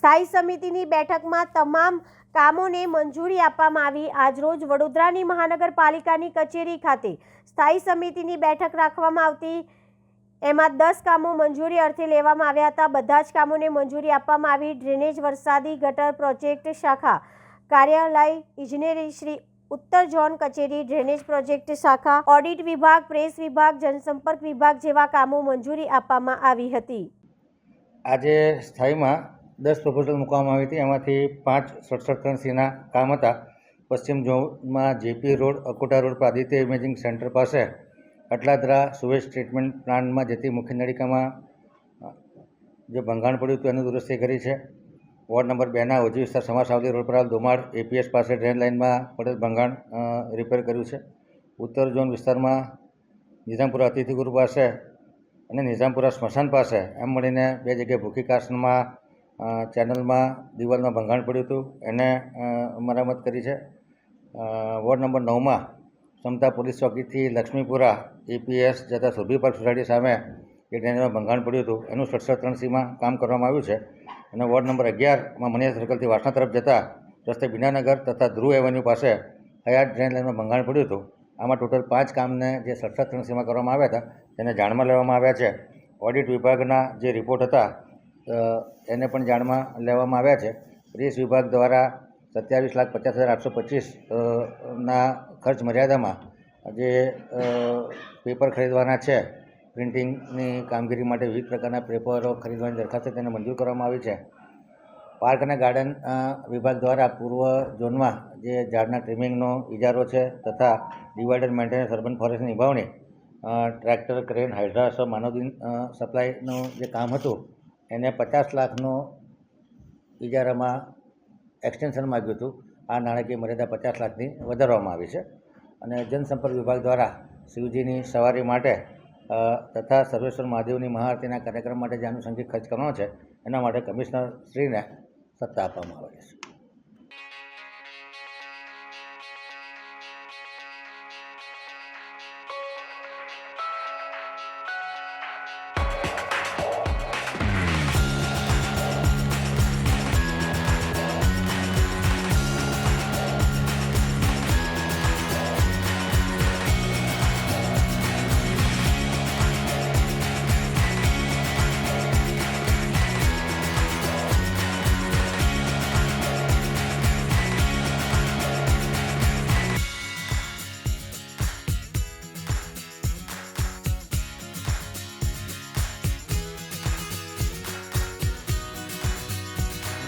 સ્થાયી સમિતિની બેઠકમાં તમામ કામોને મંજૂરી આપવામાં આવી. આજરોજ વડોદરાની મહાનગરપાલિકાની કચેરી ખાતે સ્થાયી સમિતિની બેઠક રાખવામાં આવતી. એમાં દસ કામો મંજૂરી અર્થે લેવામાં આવ્યા હતા. બધા જ કામોને મંજૂરી આપવામાં આવી. ડ્રેનેજ વરસાદી ગટર પ્રોજેક્ટ શાખા કાર્યાલય ઇજનેરી શ્રી ઉત્તર ઝોન કચેરી, ડ્રેનેજ પ્રોજેક્ટ શાખા, ઓડિટ વિભાગ, પ્રેસ વિભાગ, જનસંપર્ક વિભાગ જેવા કામો મંજૂરી આપવામાં આવી હતી. આજે સ્થાયીમાં દસ પ્રપોઝલ મૂકવામાં આવી હતી. એમાંથી પાંચ સડસઠ ત્રણ સીના કામ હતા. પશ્ચિમ ઝોનમાં જેપી રોડ, અકોટા રોડ પર આદિત્ય ઇમેજિંગ સેન્ટર પાસે અટલાદરા સુવેજ ટ્રીટમેન્ટ પ્લાન્ટમાં જતી મુખ્ય નળિકામાં જે ભંગાણ પડ્યું હતું એનું દુરસ્તી કરી છે. વોર્ડ નંબર બેના ઓજી વિસ્તાર સમાસાવલી રોડ પર આવેલ દોમાળ એપીએસ પાસે ડ્રેન લાઇનમાં પડેલ ભંગાણ રિપેર કર્યું છે. ઉત્તર ઝોન વિસ્તારમાં નિઝામપુરા અતિથિગુરુ પાસે અને નિઝામપુરા સ્મશાન પાસે એમ મળીને બે જગ્યાએ ભૂખી કાસ્ટમાં ચેનલમાં દિવાલમાં ભંગાણ પડ્યું હતું. એને મરામત કરી છે. વોર્ડ નંબર નવમાં ક્ષમતા પોલીસ ચોકીથી લક્ષ્મીપુરા એપીએસ જતા સુરભી પાર્ક સોસાયટી સામે જે ડ્રેનેજમાં ભંગાણ પડ્યું હતું. એનું સડસઠ ત્રણ સીમાં કામ કરવામાં આવ્યું છે. અને વોર્ડ નંબર અગિયારમાં મનિયા સર્કલથી વાસણા તરફ જતા રસ્તે બીનાનગર તથા ધ્રુવ એવન્યુ પાસે હયાત ડ્રેન લાઇનમાં ભંગાણ પડ્યું હતું. આમાં ટોટલ પાંચ કામને જે સડસઠ ત્રણ સીમાં કરવામાં આવ્યા હતા, તેને જાણમાં લેવામાં આવ્યા છે. ઓડિટ વિભાગના જે રિપોર્ટ હતા એને પણ જાણમાં લેવામાં આવ્યા છે. પ્રેસ વિભાગ દ્વારા સત્યાવીસ લાખ પચાસ હજાર આઠસો પચીસ ના ખર્ચ મર્યાદામાં જે પેપર ખરીદવાના છે, પ્રિન્ટિંગની કામગીરી માટે વિવિધ પ્રકારના પેપરો ખરીદવાની દરખાસ્ત તેને મંજૂર કરવામાં આવી છે. પાર્ક અને ગાર્ડન વિભાગ દ્વારા પૂર્વ ઝોનમાં જે ઝાડના ટ્રીમિંગનો ઇજારો છે તથા ડિવાઇડર મેન્ટેનન્સ અર્બન ફોરેસ્ટની નિભાવણી ટ્રેક્ટર ક્રેન હાઇડ્રાસ માનવદિન સપ્લાયનું જે કામ હતું એને પચાસ લાખનો ઇજારામાં એક્સટેન્શન માગ્યું હતું. આ નાણાકીય મર્યાદા પચાસ લાખની વધારવામાં આવી છે. અને જનસંપર્ક વિભાગ દ્વારા શિવજીની સવારી માટે તથા સર્વેશ્વર મહાદેવની મહાઆરતીના કાર્યક્રમ માટે જે આનુષંગિક ખર્ચ કરવાનો છે, એના માટે કમિશનર શ્રીને સત્તા આપવામાં આવે છે.